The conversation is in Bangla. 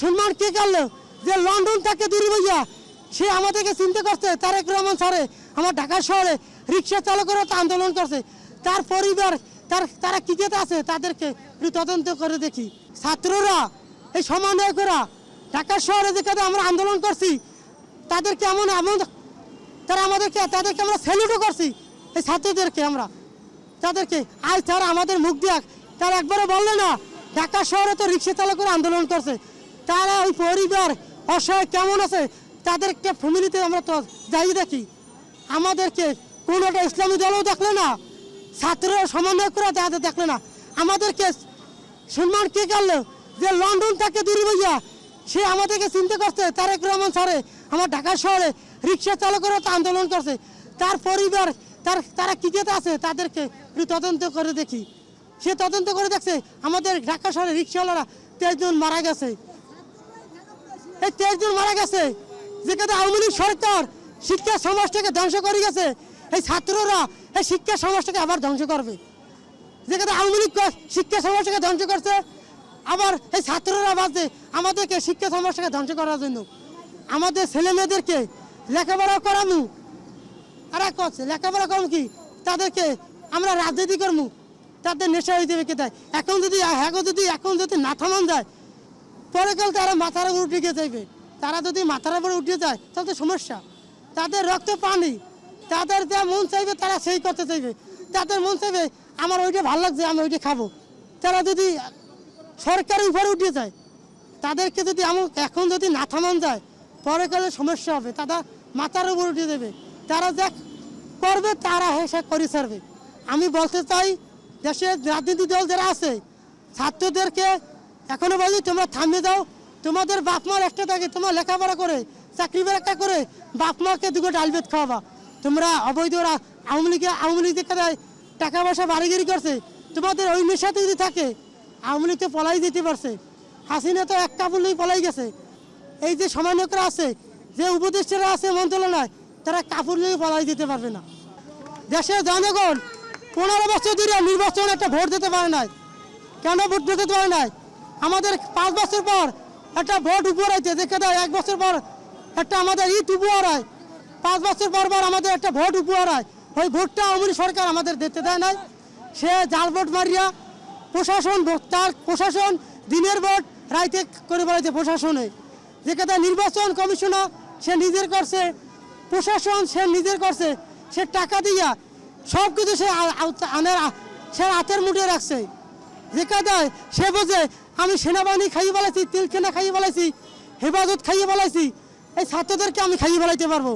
সম্মান কে করল? যে লন্ডন থেকে দূরে বইয়া সে আমাদেরকে চিন্তা করছে তারেক রহমান স্যারে আমার ঢাকা শহরে রিক্সা চালকেরা আন্দোলন করছে। তার পরিবার, তার, তারা কি যেতে আছে তাদেরকে একটু তদন্ত করে দেখি। ছাত্ররা, এই সমন্বয়করা, ঢাকা শহরে যেখানে আমরা আন্দোলন করছি তাদেরকে এমন এমন, তারা আমাদেরকে, তাদেরকে আমরা স্যালুটও করছি। এই ছাত্রদেরকে আমরা, তাদেরকে, আজ তারা আমাদের মুখ দেখ, তারা একবারে বললে না, ঢাকা শহরে তো রিক্সা চালকের আন্দোলন করছে। তারা ওই পরিবার অসহায় কেমন আছে, তাদেরকে ফ্যামিলিতে আমরা তো যাই দেখি। আমাদেরকে কোন একটা ইসলামী দলও দেখলে না, ছাত্ররা সমন্বয় করে তাদের দেখলে না। আমাদেরকে সম্মান কে করল? যে লন্ডন থেকে দূরে বইয়া সে আমাদেরকে চিন্তা করছে, তারেক রহমান স্যারে আমার ঢাকা শহরে রিক্সা চালকেরা তো আন্দোলন করছে। তার পরিবার, তার, তারা কি যেতে আছে, তাদেরকে তদন্ত করে দেখি। সে তদন্ত করে দেখছে, আমাদের ঢাকা শহরে রিক্সাওয়ালারা তেইশ জন মারা গেছে। এই তেইশ জন মারা গেছে। যেখানে আওয়ামী লীগ সরকার শিক্ষা সমাজটাকে ধ্বংস করে গেছে, এই ছাত্ররা এই শিক্ষা সমাজটাকে আবার ধ্বংস করবে। যেখানে আওয়ামী লীগ ক- শিক্ষা সমাজটাকে ধ্বংস করছে, আবার এই ছাত্ররা বাজে আমাদেরকে শিক্ষা সমাজটাকে ধ্বংস করার জন্য। আমাদের ছেলে মেয়েদেরকে লেখাপড়া করামু। আর এক লেখাপড়া করব কি? তাদেরকে আমরা রাজনীতি করব তাদের নেশা হয়ে যাবে কেতায় এখন যদি এখন যদি এখন যদি না থামান যায় পরে কাল তারা মাথার উপর উঠে যাইবে তারা যদি মাথার উপরে উঠে যায় তাহলে তো সমস্যা। তাদের রক্ত পানি, তাদের যা মন চাইবে তারা সেই করতে চাইবে। তাদের মন চাইবে, আমার ওইটা ভালো লাগছে, আমি ওইটা খাব। তারা যদি সরকারের উপরে উঠে যায় তাদেরকে যদি এমন এখন যদি না থামান যায়, পরে কালে সমস্যা হবে। তারা মাথার উপর উঠে দেবে। তারা যা করবে, তারা হেসে করে ছাড়বে। আমি বলতে চাই, দেশের রাজনীতি দল যারা আছে, ছাত্রদেরকে এখনও বলি তোমরা থামিয়ে দাও। তোমাদের বাপ মার একটা থাকে তোমার লেখাপড়া করে, চাকরি বাকরি করে বাপ মাকে দুটো ডাল ভাত খাওয়াবা। তোমরা অবৈধ আওয়ামী লীগে, আওয়ামী লীগ টাকা পয়সা বাড়িগিরি করছে। তোমাদের ওই নেশাতে যদি থাকে, আওয়ামী লীগ তো পলাই দিতে পারছে। হাসিনা তো এক কাবুলেই পলাই গেছে। এই যে সমন্বয়করা আছে, যে উপদেষ্টারা আছে মন্ত্রণালয়, তারা কাপড় নিয়ে পলাই দিতে পারবে না। দেশের জনগণ পনেরো বছর ধরে নির্বাচন একটা ভোট দিতে পারে নাই। কেন ভোট দিতে পারে নাই? আমাদের পাঁচ বছর পর একটা ভোট উপর হয়েছে, দেখে দেয় এক বছর পর একটা আমাদের ঈদ উপহার হয়। পাঁচ বছর পর পর আমাদের একটা ভোট উপহার হয়। ওই ভোটটা আওয়ামী সরকার আমাদের দিতে দেয় নাই। সে জাল ভোট মারিয়া প্রশাসন তার প্রশাসন দিনের ভোট রাইতে করে বেড়াইছে প্রশাসনে। যেখানে নির্বাচন কমিশনার সে নিজের করছে, প্রশাসন সে নিজের করছে। সে টাকা দিয়া সব কিছু সে আনের সে হাতের মুঠে রাখছে। দেয় সে বোঝে আমি সেনাবাহিনী খাইয়ে বেলাইছি তিলখেনা খাইয়ে বেলাইছি হেফাজত খাইয়ে বেলাইছি এই ছাত্রদেরকে আমি খাইয়ে বেলাইতে পারব।